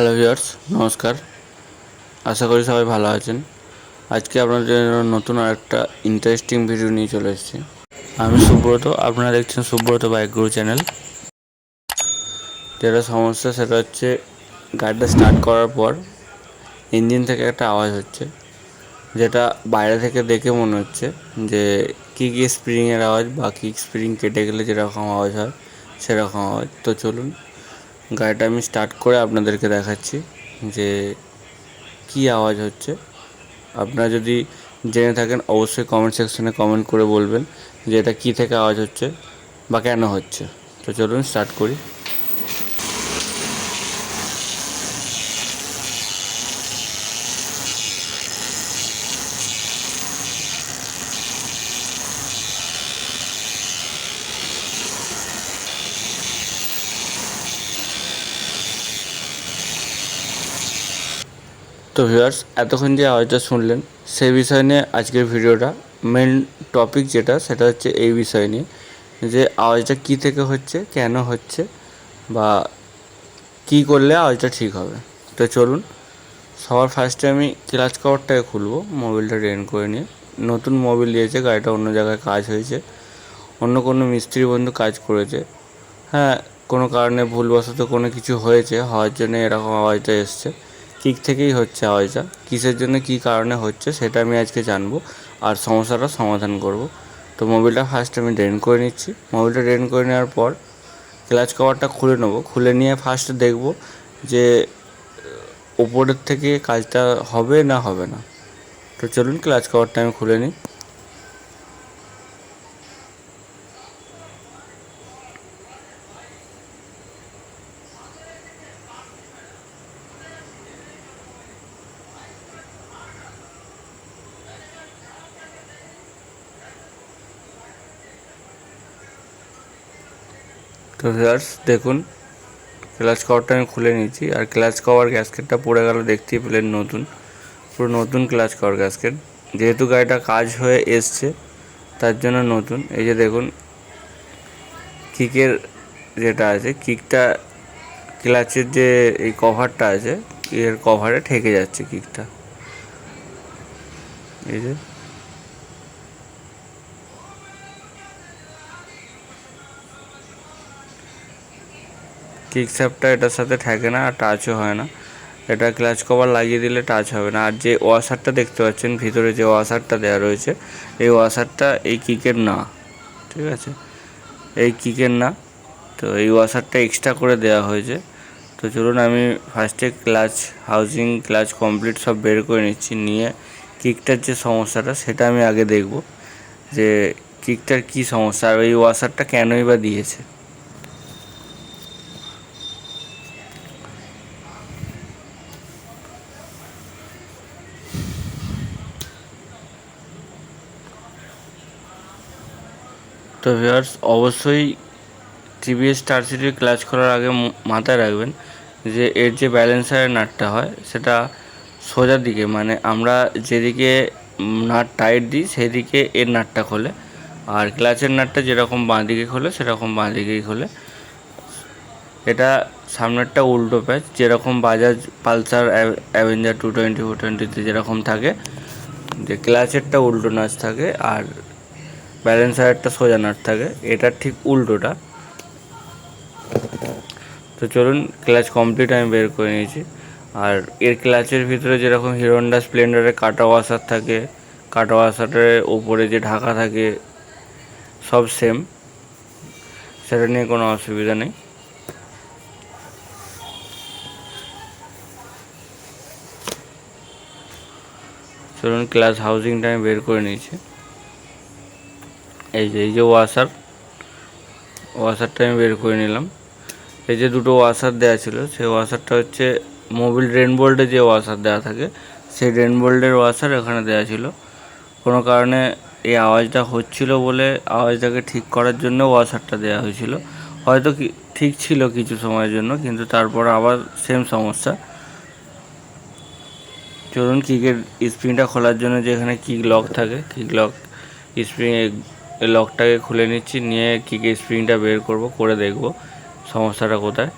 Hello viewers নমস্কার। আশা করি সবাই ভালো আছেন। আজকে আপনাদের জন্য নতুন আরেকটা ইন্টারেস্টিং ভিডিও নিয়ে চলে এসেছি। আমি সুব্রত, আপনারা দেখছেন সুব্রত বাইক গুরু চ্যানেল যেটা সমস্যা, সেটা হচ্ছে গাড়িটা স্টার্ট করার পর ইঞ্জিন থেকে একটা আওয়াজ হচ্ছে, যেটা বাইরে থেকে দেখে মনে হচ্ছে যে কিক স্প্রিংয়ের আওয়াজ বা কিক স্প্রিং কেটে গেলে যেরকম আওয়াজ হয়, সেরকম আওয়াজ। তো চলুন গাড়িটা আমি স্টার্ট করে আপনাদেরকে দেখাচ্ছি যে কি আওয়াজ হচ্ছে। আপনারা যদি জেনে থাকেন, অবশ্যই কমেন্ট সেকশনে কমেন্ট করে বলবেন যে এটা কী থেকে আওয়াজ হচ্ছে বা কেন হচ্ছে। তো চলুন স্টার্ট করি। তো ভিউয়ার্স এতক্ষণ যে আওয়াজটা শুনলেন সেই বিষয় নিয়ে আজকের ভিডিওটা মেন টপিক যেটা, সেটা হচ্ছে এই বিষয় নিয়ে, যে আওয়াজটা কী থেকে হচ্ছে, কেন হচ্ছে, বা কী করলে আওয়াজটা ঠিক হবে। তো চলুন, সবার ফার্স্টে আমি ক্লাচ কভারটাকে খুলবো মোবিলটা রেন করে নিয়ে। নতুন মোবিল দিয়েছে, গাড়িটা অন্য জায়গায় কাজ হয়েছে। অন্য কোনো মিস্ত্রি বন্ধু কাজ করেছে। হ্যাঁ কোনো কারণে ভুলবশত কোনো কিছু হয়েছে, হওয়ার জন্য এরকম আওয়াজটা এসছে। কিক থেকেই হচ্ছে আওয়াজটা? কিসের জন্য কি কারণে হচ্ছে সেটা আমি আজকে জানব। আর সমস্যাটা সমাধান করব। তো মোবিলটা ফার্স্ট আমি ড্রেন করে নিচ্ছি। মোবিলটা ড্রেন করে নেওয়ার পর ক্লাচ কভারটা খুলে নেব। খুলে নিয়ে ফার্স্ট দেখব যে ওপরের থেকে কাজটা হবে না হবে না। তো চলুন ক্লাচ কভারটা আমি খুলে নিই। তো ভিউয়ার্স দেখুন ক্লাচ কভারটা আমি খুলে নিয়েছি। আর ক্লাচ কভার গ্যাসকেটটা পড়ে গেল দেখতেই পেলেন নতুন। পুরো নতুন ক্লাচ কভার গ্যাসকেট যেহেতু গাড়িটা কাজ হয়ে এসছে, তার জন্য নতুন। এই যে দেখুন কিকের যেটা আছে কিকটা ক্লাচের যে এই কভারটা আছে, এর কভারে ঠেকে যাচ্ছে কিকটা এই যে। কিক স্যাপটা এটার সাথে থাকে না, আর টাচও হয় না। এটা ক্লাচ কভার লাগিয়ে দিলে টাচ হবে না। আর যে ওয়াশারটা দেখতে পাচ্ছেন, ভিতরে যে ওয়াশারটা দেওয়া রয়েছে, এই ওয়াশারটা এই কিকের না, ঠিক আছে? এই কিকের না। তো এই ওয়াশারটা এক্সট্রা করে দেওয়া হয়েছে। তো চলুন আমি ফার্স্টে ক্লাচ হাউজিং ক্লাচ কমপ্লিট সব বের করে নিচ্ছি, নিয়ে কিকটার যে সমস্যাটা, সেটা আমি আগে দেখব যে কিকটার কী সমস্যা, আর ওই ওয়াশারটা কেনই বা দিয়েছে। তো ভিউয়ার্স, অবশ্যই টিভিএস স্টার সিটির ক্লাচ করার আগে মাথায় রাখবেন যে এর যে ব্যালেন্সারের নাটটা হয়, সেটা সোজার দিকে মানে আমরা যেদিকে নাট টাইট দিই, সেদিকে এর নাটটা খোলে। আর ক্লাচের নাটটা যেরকম বাঁ দিকে খোলে, সেরকম বাঁ দিকেই খোলে। এটা সামনেরটা উল্টো প্যাচ যেরকম Bajaj Pulsar Avenger two twenty four টোয়েন্টিতে যেরকম থাকে, যে ক্লাচেরটা উল্টো নাচ থাকে, আর ব্যালেন্সারটা সোজা নাট থাকে, এটার ঠিক উল্টোটা। তো চলুন, ক্লাচ কমপ্লিট আমি বের করে নিয়েছি। আর এর ক্লাচের ভিতরে যেরকম হিরোন্ডা স্প্লেন্ডারে কাটা ওয়াশার থাকে, কাটা ওয়াশারের ওপরে যে ঢাকা থাকে, সব সেম সেটা নিয়ে কোনো অসুবিধা নেই। চলুন ক্লাস হাউজিংটা আমি বের করে নিয়েছি। এই যে এই যে ওয়াশার ওয়াশারটা আমি বের করে নিলাম। এই যে দুটো ওয়াশার দেওয়া ছিল, সেই ওয়াশারটা হচ্ছে মোবিল রেন বোল্টে যে ওয়াশার দেওয়া থাকে, সেই রেন বোল্টের ওয়াশার এখানে দেওয়া ছিল। কোনো কারণে এই আওয়াজটা হচ্ছিল বলে আওয়াজটাকে ঠিক করার জন্য ওয়াশারটা দেওয়া হয়েছিল। হয়তো কি, ঠিক ছিল কিছু সময়ের জন্য, কিন্তু তারপর আবার সেম সমস্যা। চলুন কিকের স্প্রিংটা খোলার জন্য যে এখানে কিক লক থাকে কিক লক স্প্রিং লকটাকে খুলে নিচ্ছি নিয়ে কিকের স্প্রিংটা বের করব করে দেখব সমস্যাটা কোথায়।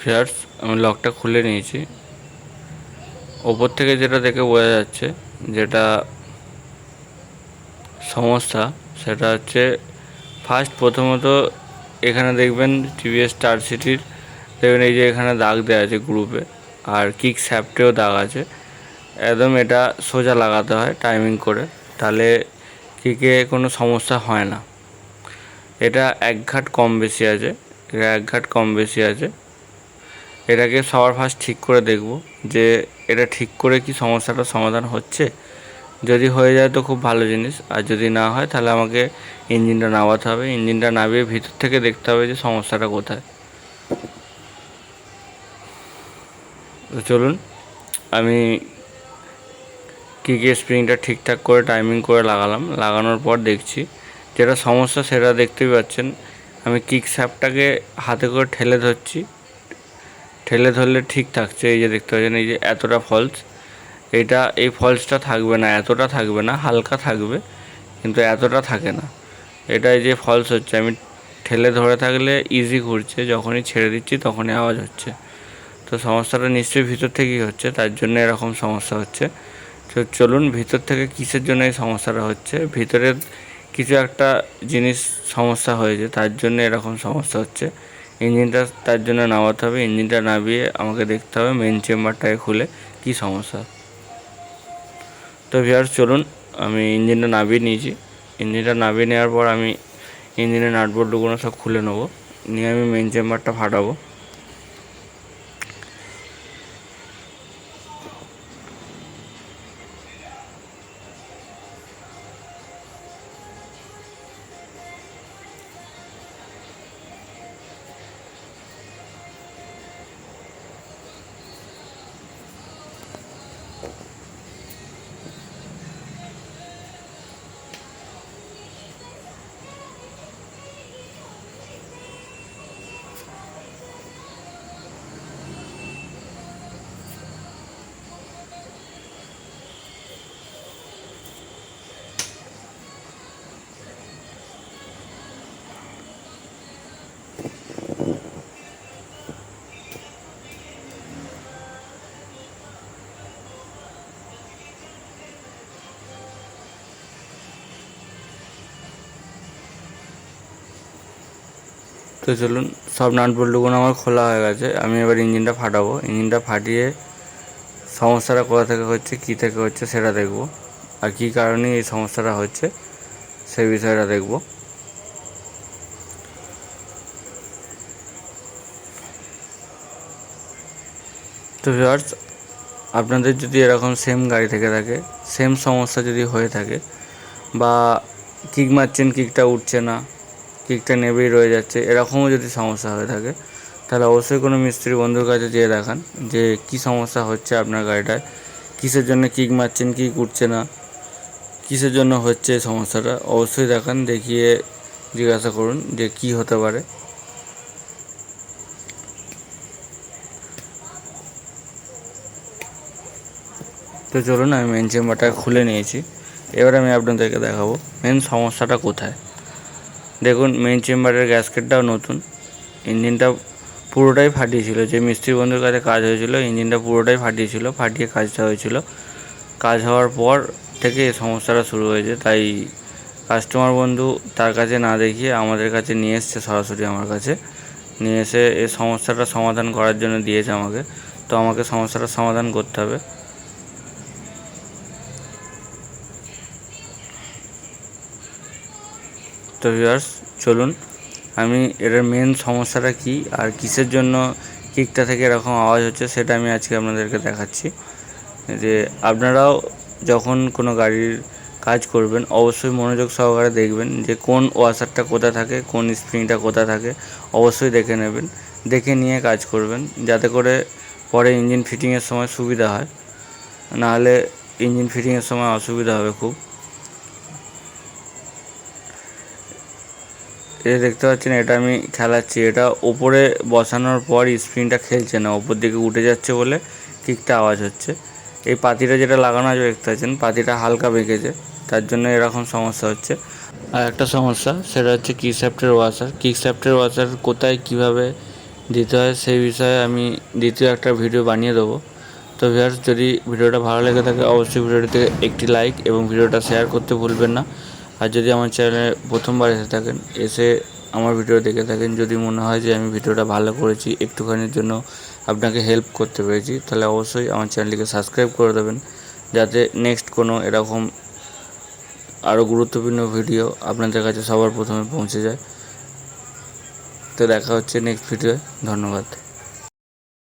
ফিয়ার্স আমি লকটা খুলে নিয়েছি। ওপর থেকে যেটা দেখে বোঝা যাচ্ছে, যেটা সমস্যা, সেটা হচ্ছে ফার্স্ট প্রথমত এখানে দেখবেন টিভিএস স্টার সিটির দেখবেন এই যে এখানে দাগ দেওয়া আছে গ্রুপে আর কিক স্যাপটেও দাগ আছে। একদম এটা সোজা লাগাতে হয় টাইমিং করে, তাহলে কিকে কোনো সমস্যা হয় না। এটা এক ঘাট কম বেশি আছে, এটা এক ঘাট কম বেশি আছে। এটাকে সবার ফার্স্ট ঠিক করে দেখব যে এটা ঠিক করে কি সমস্যাটার সমাধান হচ্ছে। যদি হয়ে যায় তো খুব ভালো জিনিস, আর যদি না হয় তাহলে আমাকে ইঞ্জিনটা নামাতে হবে। ইঞ্জিনটা নামিয়ে ভিতর থেকে দেখতে হবে যে সমস্যাটা কোথায়। তো চলুন, আমি কিকে স্প্রিংটা ঠিকঠাক করে টাইমিং করে লাগালাম। লাগানোর পর দেখছি, যেটা সমস্যা সেটা দেখতেই পাচ্ছেন। আমি কিক স্যাপটাকে হাতে করে ঠেলে ধরছি। ঠেলে ধরলে ঠিক থাকছে, এই যে দেখতে পাচ্ছেন, এই যে এতটা ফলস এটা, এই ফলসটা থাকবে না, এতটা থাকবে না, হালকা থাকবে, কিন্তু এতটা থাকে না। এটা এই যে ফলস হচ্ছে, আমি ঠেলে ধরে থাকলে ইজি ঘুরছে, যখনই ছেড়ে দিচ্ছি তখনই আওয়াজ হচ্ছে। তো সমস্যাটা নিশ্চয়ই ভিতর থেকেই হচ্ছে, তার জন্য এরকম সমস্যা হচ্ছে। তো চলুন, ভিতর থেকে কিসের জন্য এই সমস্যাটা হচ্ছে? ভিতরের কিছু একটা জিনিস সমস্যা হয়েছে, তার জন্য এরকম সমস্যা হচ্ছে। ইঞ্জিনটা তার জন্য নামাতে হবে। ইঞ্জিনটা নামিয়ে আমাকে দেখতে হবে মেন চেম্বারটাকে খুলে কি সমস্যা। তো ভিয়ার চলুন, আমি ইঞ্জিনটা নামিয়ে নিয়েছি। ইঞ্জিনটা নামিয়ে নেওয়ার পর আমি ইঞ্জিনের নাটবোর্ডগুলো সব খুলে নেব। নিয়ে আমি মেন চেম্বারটা ফাটাবো। তো চলুন, সব নাট বল্টুগুলো আমার খোলা হয়ে গেছে। আমি এবার ইঞ্জিনটা ফাটাবো। ইঞ্জিনটা ফাটিয়ে সমস্যাটা কোথা থেকে হচ্ছে, কী থেকে হচ্ছে সেটা দেখব। আর কী কারণে এই সমস্যাটা হচ্ছে, সেই বিষয়টা দেখব। তো ভিউয়ার্স আপনাদের যদি এরকম সেম গাড়ি থেকে থাকে সেম সমস্যা যদি হয়ে থাকে, বা কিক মারছেন কিকটা উঠছে না কিকটা নেবেই রয়ে যাচ্ছে, এরকমও যদি সমস্যা হয়ে থাকে, তাহলে অবশ্যই কোনো মিস্ত্রি বন্ধুর কাছে যেয়ে দেখান যে কি সমস্যা হচ্ছে আপনার গাড়িটায়, কিসের জন্য কিক মারছেন কিক উঠছে না, কিসের জন্য হচ্ছে সমস্যাটা, অবশ্যই দেখান, দেখিয়ে জিজ্ঞাসা করুন যে কি হতে পারে। তো চলুন, আমি মেন চেম্বারটা খুলে নিয়েছি, এবার আমি আপনাদেরকে দেখাবো মেন সমস্যাটা কোথায়। দেখুন মেন চেম্বারের গ্যাসকেটটাও নতুন। ইঞ্জিনটা পুরোটাই ফাটিয়েছিল। যে মিস্ত্রি বন্ধুর কাছে কাজ হয়েছিল ইঞ্জিনটা পুরোটাই ফাটিয়েছিল, ফাটিয়ে কাজটা হয়েছিল। কাজ হওয়ার পর থেকে সমস্যাটা শুরু হয়েছে। তাই কাস্টমার বন্ধু তার কাছে না দেখিয়ে আমাদের কাছে নিয়ে এসছে সরাসরি আমার কাছে। নিয়ে এসে এই সমস্যাটা সমাধান করার জন্য দিয়েছে আমাকে। তো আমাকে সমস্যাটার সমাধান করতে হবে। তো ভিউয়ার্স চলুন। আমি এটার মেন সমস্যাটা কী, আর কিসের জন্য কিকটা থেকে এরকম আওয়াজ হচ্ছে, সেটা আমি আজকে আপনাদেরকে দেখাচ্ছি। যে আপনারাও যখন কোনো গাড়ির কাজ করবেন, অবশ্যই মনোযোগ সহকারে দেখবেন যে কোন ওয়াশারটা কোথায় থাকে, কোন স্প্রিংটা কোথায় থাকে, অবশ্যই দেখে নেবেন। দেখে নিয়ে কাজ করবেন, যাতে করে পরে ইঞ্জিন ফিটিংয়ের সময় সুবিধা হয়। নাহলে ইঞ্জিন ফিটিংয়ের সময় অসুবিধা হবে খুব। এটা দেখতে পাচ্ছেন, এটা আমি খেলাচ্ছি। এটা ওপরে বসানোর পর স্প্রিংটা খেলছে না, ওপর দিকে উঠে যাচ্ছে বলে কিকটা আওয়াজ হচ্ছে। এই পাতিটা যেটা লাগানো আছে, দেখতে পাচ্ছেন, পাতিটা হালকা বেঁকেছে, তার জন্য এরকম সমস্যা হচ্ছে। আর একটা সমস্যা, সেটা হচ্ছে কিক স্যাপ্টের ওয়াশার। কিক স্যাপ্টের ওয়াশার কোথায় কীভাবে দিতে হয়, সেই বিষয়ে আমি দ্বিতীয় একটা ভিডিও বানিয়ে দেবো। তো ভিউয়ার্স, যদি ভিডিওটা ভালো লেগে থাকে, অবশ্যই ভিডিওটিতে একটি লাইক এবং ভিডিওটা শেয়ার করতে ভুলবেন না। আর যদি আমার চ্যানেলে প্রথমবার এসে থাকেন, এসে আমার ভিডিও দেখে থাকেন, যদি মনে হয় যে আমি ভিডিওটা ভালো করেছি, একটুখানির জন্য আপনাকে হেল্প করতে পেরেছি, তাহলে অবশ্যই আমার চ্যানেলটিকে সাবস্ক্রাইব করে দেবেন, যাতে নেক্সট কোনো এরকম আরও গুরুত্বপূর্ণ ভিডিও আপনাদের কাছে সবার প্রথমে পৌঁছে যায়। তো দেখা হচ্ছে নেক্সট ভিডিওয় ধন্যবাদ।